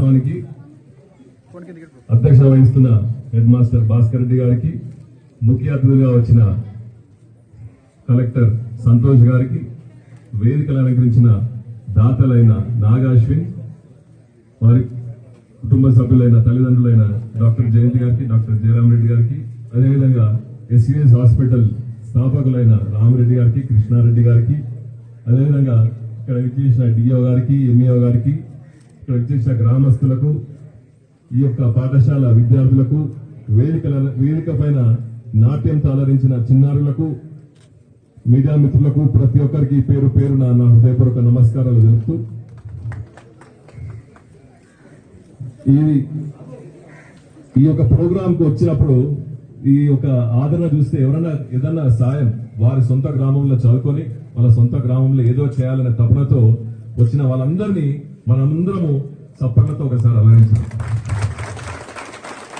దినోత్సవానికి అధ్యక్షత వహిస్తున్న హెడ్ మాస్టర్ భాస్కర్ రెడ్డి గారికి ముఖ్య అతిథులుగా వచ్చిన కలెక్టర్ సంతోష్ గారికి వేదికలు అలంకరించిన దాతలైన నాగాశ్విన్ వారి కుటుంబ సభ్యులైన తల్లిదండ్రులైన డాక్టర్ జయంతి గారికి డాక్టర్ జయరామ్ రెడ్డి గారికి అదేవిధంగా ఎస్యుఎస్ హాస్పిటల్ స్థాపకులైన రామరెడ్డి గారికి కృష్ణారెడ్డి గారికి అదేవిధంగా ఇక్కడ విచ్చేసిన డిఓ గారికి ఎంఈఓ గారికి ఇక్కడ గ్రామస్తులకు ఈ యొక్క పాఠశాల విద్యార్థులకు వేదికల వేదిక పైన నాట్యం తాళరించిన చిన్నారులకు మీడియా మిత్రులకు ప్రతి ఒక్కరికి పేరు పేరు నా హృదయపూర్వక నమస్కారాలు తెలుపుతూ ఈ ఈ యొక్క ప్రోగ్రాంకు వచ్చినప్పుడు ఈ యొక్క ఆదరణ చూస్తే ఎవరైనా ఏదన్నా సాయం వారి సొంత గ్రామంలో చదువుకొని వాళ్ళ సొంత గ్రామంలో ఏదో చేయాలనే తపనతో వచ్చిన వాళ్ళందరినీ మనందరము చప్పట్లతో ఒకసారి అలరించాలి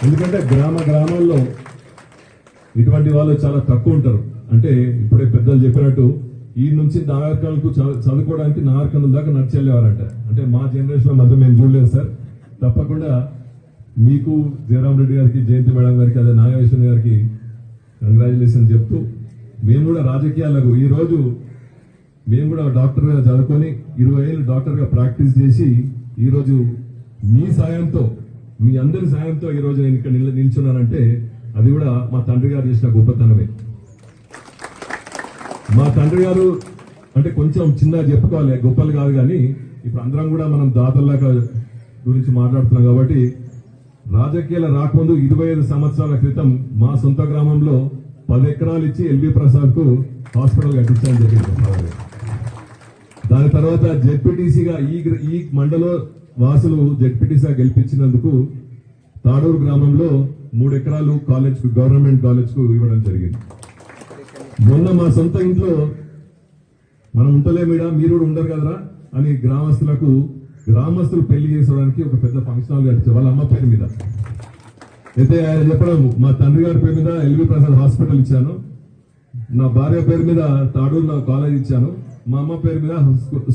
ఎందుకంటే గ్రామ గ్రామాల్లో ఇటువంటి వాళ్ళు చాలా తక్కువ ఉంటారు. అంటే ఇప్పుడే పెద్దలు చెప్పినట్టు ఈ నుంచి నాగరికాలకు చదువుకోవడానికి నాగరికం దాకా నడిచెళ్ళేవారంట. అంటే మా జనరేషన్ మధ్య మేము చూడలేదు సార్. తప్పకుండా మీకు జయరామ్ రెడ్డి గారికి జయంతి మేడం గారికి అదే నాగేశ్వర గారికి కంగ్రాచులేషన్ చెప్తూ మేము కూడా రాజకీయాలకు ఈ రోజు మేము కూడా డాక్టర్గా చదువుకొని ఇరవై ఏళ్ళు డాక్టర్గా ప్రాక్టీస్ చేసి ఈరోజు మీ సాయంతో మీ అందరి సాయంతో ఈ నేను ఇక్కడ నిల్- నిల్చున్నానంటే అది కూడా మా తండ్రి గారు చేసిన గొప్పతనమే. మా తండ్రి గారు అంటే కొంచెం చిన్నగా చెప్పుకోవాలి గొప్పలు కాదు కానీ ఇప్పుడు అందరం కూడా మనం దాతల్లాగా గురించి మాట్లాడుతున్నాం కాబట్టి రాజకీయాల రాకముందు ఇరవై ఐదు సంవత్సరాల క్రితం మా సొంత గ్రామంలో పది ఎకరాలు ఇచ్చి ఎల్వి ప్రసాద్కు హాస్పిటల్ కట్టించడం జరిగింది. దాని తర్వాత జెడ్పీటీసీగా ఈ ఈ మండల వాసులు జెడ్పీటీసీగా గెలిపించినందుకు తాడూరు గ్రామంలో మూడు ఎకరాలు కాలేజ్ గవర్నమెంట్ కాలేజ్కు ఇవ్వడం జరిగింది. మొన్న మా సొంత ఇంట్లో మనం ఉంటలేమిడా మీరు కూడా ఉండరు కదరా అని గ్రామస్తులకు గ్రామస్తులు పెళ్ళి చేసుకోవడానికి ఒక పెద్ద ఫంక్షన్ హాల్ కట్టించారు వాళ్ళ అమ్మ పేరు మీద. అయితే ఆయన చెప్పడం మా తండ్రి గారి పేరు మీద ఎల్వి ప్రసాద్ హాస్పిటల్ ఇచ్చాను. నా భార్య పేరు మీద తాడూరులో కాలేజ్ ఇచ్చాను. మా అమ్మ పేరు మీద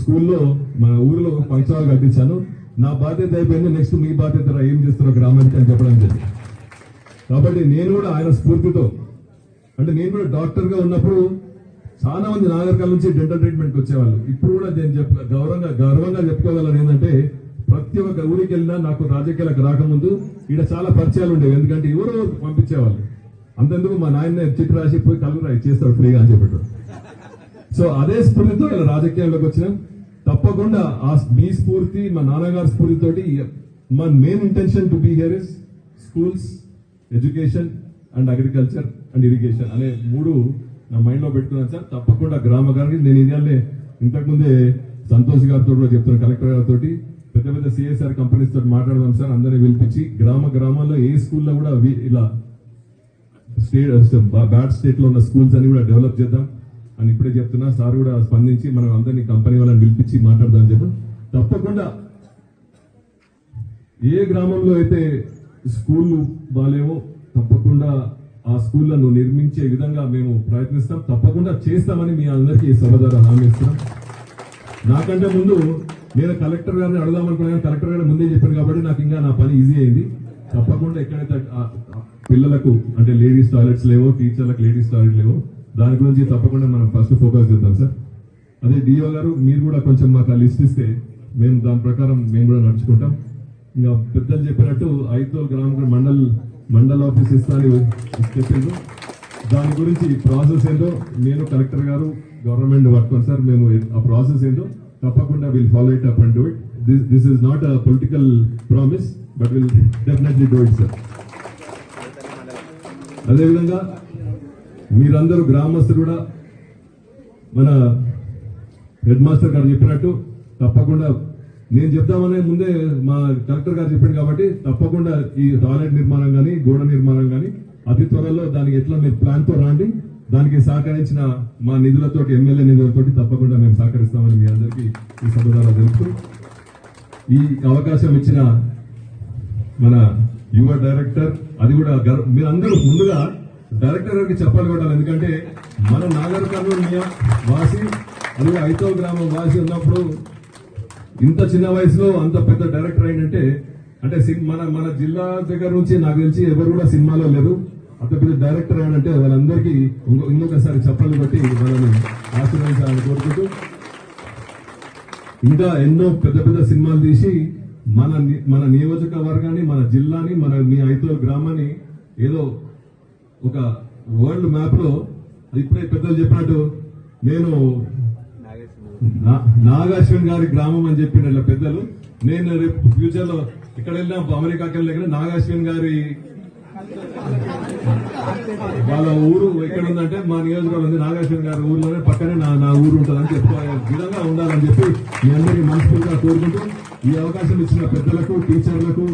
స్కూల్లో మా ఊర్లో పంచాలు కట్టించాను. నా బాధ్యత అయిపోయింది నెక్స్ట్ మీ బాధ్యత ఏం చేస్తారో గ్రామానికి అని చెప్పడం జరిగింది కాబట్టి నేను కూడా ఆయన స్ఫూర్తితో అంటే నేను కూడా డాక్టర్గా ఉన్నప్పుడు చాలా మంది నాగరికాల నుంచి డెంటల్ ట్రీట్మెంట్ వచ్చేవాళ్ళు. ఇప్పుడు కూడా నేను చెప్ గౌరవంగా గౌరవంగా చెప్పుకోగలను ఏంటంటే ప్రతి ఒక్క ఊరికి వెళ్ళినా నాకు రాజకీయాలకు రాకముందు ఇక్కడ చాలా పరిచయాలు ఉండేవి. ఎందుకంటే ఎవరో పంపించేవాళ్ళు. అంతెందుకు మా నాయన చిట్టు రాసి పోయి కళ్ళు చేస్తారు చేస్తాడు ఫ్రీగా అని చెప్పాడు సో అదే స్ఫూర్తితో ఇలా రాజకీయాల్లోకి వచ్చినాం. తప్పకుండా ఆ మీ స్ఫూర్తి మా నాన్నగారి స్ఫూర్తితోటి మా main intention to be here is schools education and agriculture and irrigation అనే మూడు నా మైండ్లో పెట్టుకున్నాను సార్. తప్పకుండా గ్రామ గారికి నేను ఇండియాలో ఇంతకుముందే సంతోష్ గారితో కూడా చెప్తున్నాను కలెక్టర్ గారితో పెద్ద పెద్ద సిఎస్ఆర్ కంపెనీస్ తోటి మాట్లాడదాం సార్ అందరినీ పిలిపించి. గ్రామ గ్రామాల్లో ఏ స్కూల్లో కూడా ఇలా స్టేట్ బ్యాడ్ స్టేట్లో ఉన్న స్కూల్స్ అని కూడా డెవలప్ చేద్దాం. అని ఇప్పుడే చెప్తున్నా. సార్ కూడా స్పందించి మనం అందరినీ కంపెనీ వాళ్ళని పిలిపించి మాట్లాడదాం చెప్పి. తప్పకుండా ఏ గ్రామంలో అయితే స్కూళ్ళు బాగాలేవో తప్పకుండా ఆ స్కూళ్ళను నిర్మించే విధంగా మేము ప్రయత్నిస్తాం. తప్పకుండా చేస్తామని మీ అందరికీ ఈ సభ ద్వారా హామీ నాకంటే ముందు నేను కలెక్టర్ గారిని అడుగుదాం అనుకున్నాను. కలెక్టర్ గారు ముందే చెప్పాను కాబట్టి నాకు ఇంకా నా పని ఈజీ అయింది. తప్పకుండా ఎక్కడైతే పిల్లలకు అంటే లేడీస్ టాయిలెట్స్ లేవో టీచర్లకు లేడీస్ టాయిలెట్ లేవో దాని గురించి తప్పకుండా మనం ఫస్ట్ ఫోకస్ చేద్దాం సార్ అదే డిఓ గారు మీరు కూడా కొంచెం మాకు ఆ లిస్ట్ ఇస్తే మేము దాని ప్రకారం మేము కూడా నడుచుకుంటాం. ఇంకా పెద్దలు చెప్పినట్టు ఐదోల్ గ్రామ మండల్ మండల్ ఆఫీస్ ఇస్తాను చెప్పిండ్రు. దాని గురించి ప్రాసెస్ ఏంటో నేను కలెక్టర్ గారు గవర్నమెంట్ వర్కర్ సార్ మేము ఆ ప్రాసెస్ ఏంటో తప్పకుండా will follow it up and do it this this is not a political promise but will definitely do it sir అదేవిధంగా మీరందరూ గ్రామస్తులు కూడా మన హెడ్ మాస్టర్ గారు చెప్పినట్టు తప్పకుండా నేను చెప్తామనే ముందే మా కలెక్టర్ గారు చెప్పాడు కాబట్టి తప్పకుండా ఈ టాయిలెట్ నిర్మాణం కానీ గోడ నిర్మాణం కానీ అతి త్వరలో దానికి ఎట్లా మీరు ప్లాన్తో రాండి. దానికి సహకరించిన మా నిధులతోటి ఎమ్మెల్యే నిధులతో తప్పకుండా మేము సహకరిస్తామని మీ అందరికీ ఈ సభ ద్వారా తెలుపుతూ ఈ అవకాశం ఇచ్చిన మన యువ డైరెక్టర్ అది కూడా మీరందరూ ముందుగా డైరెక్టర్ గారికి చెప్పాలి కూడా ఎందుకంటే మన నాగర్ కర్నూలు వాసి అలాగే ఐతో గ్రామం వాసి ఉన్నప్పుడు ఇంత చిన్న వయసులో అంత పెద్ద డైరెక్టర్ అయిందంటే అంటే మన మన జిల్లా దగ్గర నుంచి నాకు తెలిసి ఎవరు కూడా సినిమాలో లేరు. అంత పెద్ద డైరెక్టర్ అంటే వాళ్ళందరికీ ఇంకో ఇంకొకసారి చెప్పలు బట్టి వాళ్ళని ఆశీర్వదించాలని కోరుకుంటూ ఇంకా ఎన్నో పెద్ద పెద్ద సినిమాలు తీసి మన మన నియోజకవర్గాన్ని మన జిల్లాని మన మీ ఐదో గ్రామాన్ని ఏదో ఒక వరల్డ్ మ్యాప్లో ఇప్పుడే పెద్దలు చెప్పినట్టు నేను నా- నాగాశ్విన్ గారి గ్రామం అని చెప్పిన ఇలా పెద్దలు. నేను రేపు ఫ్యూచర్లో ఇక్కడ వెళ్ళినా అమెరికాకి వెళ్ళినా నాగాశ్విన్ గారి వాళ్ళ ఊరు ఎక్కడ ఉందంటే మా నియోజకవర్గం ఉంది. నాగార్జున గారి ఊర్లోనే పక్కనే నా నా ఊరు ఉంటుందని చెప్పుకోవాలి విధంగా ఉండాలని చెప్పి మీ అందరికీ మనస్ఫూర్తిగా కోరుకుంటూ ఈ అవకాశం ఇచ్చిన పెద్దలకు టీచర్లకు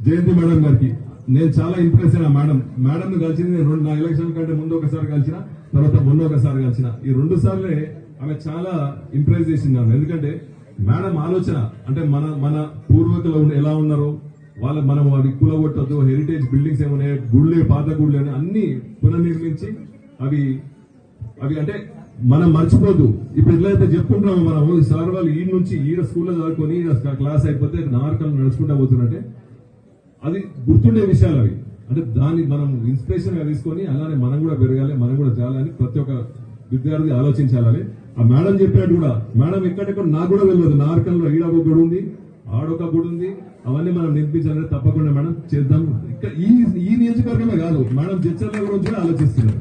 జయంతి మేడం గారికి నేను చాలా ఇంప్రెస్ అయినా. మేడం మేడం కలిసింది నేను రెండు నా ఎలక్షన్ కంటే ముందు ఒకసారి కలిసిన తర్వాత మొన్న ఒకసారి కలిసిన. ఈ రెండు సార్లే ఆమె చాలా ఇంప్రెస్ చేసింది నన్ను. ఎందుకంటే మేడం ఆలోచన అంటే మన మన పూర్వీకులు ఉన్న- ఎలా ఉన్నారో? వాళ్ళ మనం అవి కూలగొట్టద్దు హెరిటేజ్ బిల్డింగ్స్ ఏమన్నాయి గుళ్ళే పాత గుళ్ళు అని అన్ని పునర్నిర్మించి అవి అవి అంటే మనం మర్చిపోద్దు. ఇప్పుడు ఎట్లయితే చెప్పుకుంటున్నాము మనం సార్ వాళ్ళు ఈ నుంచి ఈడ స్కూల్లో చదువుకొని క్లాస్ అయిపోతే నార్కల్ నడుచుకుంటా పోతున్నట్టే. అది గుర్తుండే విషయాలు అవి. అంటే దాన్ని మనం ఇన్స్పిరేషన్గా తీసుకొని అలానే మనం కూడా పెరగాలి మనం కూడా చేయాలని ప్రతి ఒక్క విద్యార్థి ఆలోచించాలని. ఆ మేడం చెప్పినట్టు కూడా మేడం ఎక్కడెక్కడ నాకు కూడా వెళ్ళదు నార్కల్లో ఈడ ఒక గుడి ఉంది ఆడొక గుడి ఉంది అవన్నీ మనం నిర్మించాలని తప్పకుండా మేడం చేద్దాం. ఇక్కడ ఈ ఈ నియోజకవర్గమే కాదు మేడం జడ్చర్ల గురించి కూడా ఆలోచిస్తున్నారు.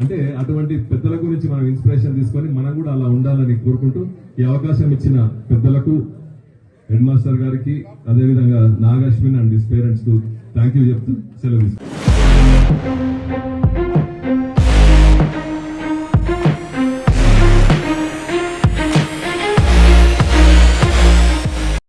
అంటే అటువంటి పెద్దల గురించి మనం ఇన్స్పిరేషన్ తీసుకొని మనం కూడా అలా ఉండాలని కోరుకుంటూ ఈ అవకాశం ఇచ్చిన పెద్దలకు హెడ్ మాస్టర్ గారికి అదేవిధంగా నాగాశ్విన్ అండ్ హిస్ పేరెంట్స్కు థ్యాంక్ యూ చెప్తూ సెలవు తీసుకుంటాను.